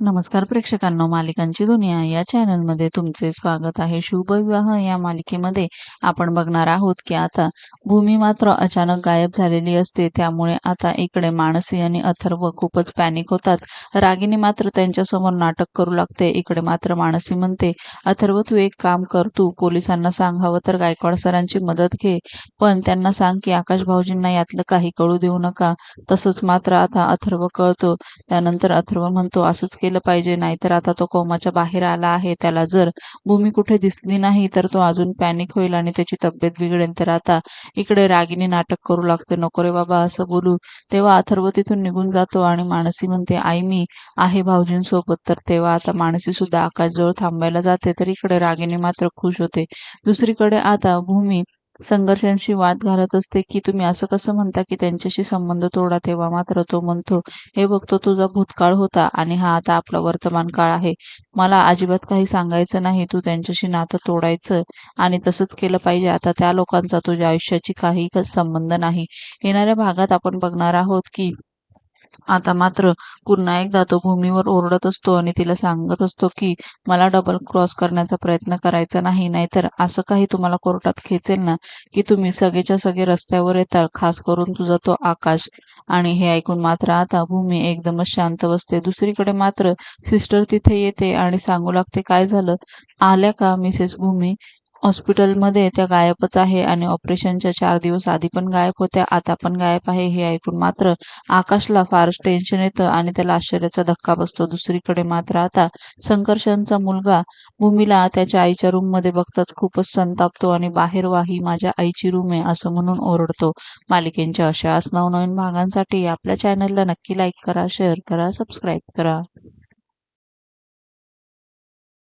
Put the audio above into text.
नमस्कार प्रेक्षकांनो मालिकांची दुनिया या चॅनलमध्ये तुमचे स्वागत आहे. शुभविवाह या मालिकेमध्ये आपण बघणार आहोत की आता भूमी मात्र अचानक गायब झालेली असते. त्यामुळे आता इकडे मानसी आणि अथर्व खूपच पॅनिक होतात. रागिनी मात्र त्यांच्यासमोर नाटक करू लागते. इकडे मात्र मानसी म्हणते अथर्व तू एक काम कर. तू पोलिसांना सांग हवं तर गायकवाड सरांची मदत घे. पण त्यांना सांग की आकाश भाऊजींना यातलं काही कळू देऊ नका. तसंच मात्र आता अथर्व कळतो. त्यानंतर अथर्व म्हणतो असंच केलं पाहिजे नाहीतर आता तो कोमाच्या बाहेर आला आहे. त्याला जर भूमी कुठे दिसली नाही तर तो अजून पॅनिक होईल आणि त्याची तब्येत बिघडेल. तर आता इकडे रागिनी नाटक करू लागते. नको रे बाबा असं बोलू. तेव्हा अथर्व तिथून निघून जातो आणि मानसी म्हणते आई मी आहे भाऊजींसोबत. तर तेव्हा आता मानसी सुद्धा आकाशजवळ थांबायला जाते. तर इकडे रागिनी मात्र खुश होते. दुसरीकडे आता भूमी संघर्षांशी वाद घालत असते की तुम्ही असं कसं म्हणता की त्यांच्याशी संबंध तोडा तेव्हा मात्र तो म्हणतो हे बघतो तुझा भूतकाळ होता आणि हा आता आपला वर्तमान काळ आहे. मला अजिबात काही सांगायचं नाही. तू त्यांच्याशी नातं तोडायचं आणि तसंच केलं पाहिजे. आता त्या लोकांचा तुझ्या आयुष्याची काही संबंध नाही. येणाऱ्या भागात आपण बघणार आहोत की आता मात्र पुन्हा एकदा तो भूमीवर ओरडत असतो आणि तिला सांगत असतो की मला डबल क्रॉस करण्याचा प्रयत्न करायचा नाही नाहीतर असं काही तुम्हाला कोर्टात खेचेल ना की तुम्ही सगळेच्या सगळे रस्त्यावर येताल खास करून तुझा तो आकाश. आणि हे ऐकून मात्र आता भूमी एकदमच शांत बसते. दुसरीकडे मात्र सिस्टर तिथे येते आणि सांगू लागते काय झालं? आल्या का मिसेस भूमी? हॉस्पिटलमध्ये त्या गायबच आहे आणि ऑपरेशनच्या चार दिवस आधी पण गायब होत्या आता पण गायब आहे हे ऐकून मात्र आकाशला फारच टेन्शन येतं आणि त्याला आश्चर्याचा धक्का बसतो. दुसरीकडे मात्र आता संकर्षणचा मुलगा भूमीला त्याच्या आईच्या रूममध्ये बघताच खूपच संतापतो आणि बाहेर वाही माझ्या आईची रूम आहे असं म्हणून ओरडतो. मालिकेंच्या अशाच नवनवीन भागांसाठी आपल्या चॅनलला नक्की लाईक करा शेअर करा सबस्क्राईब करा.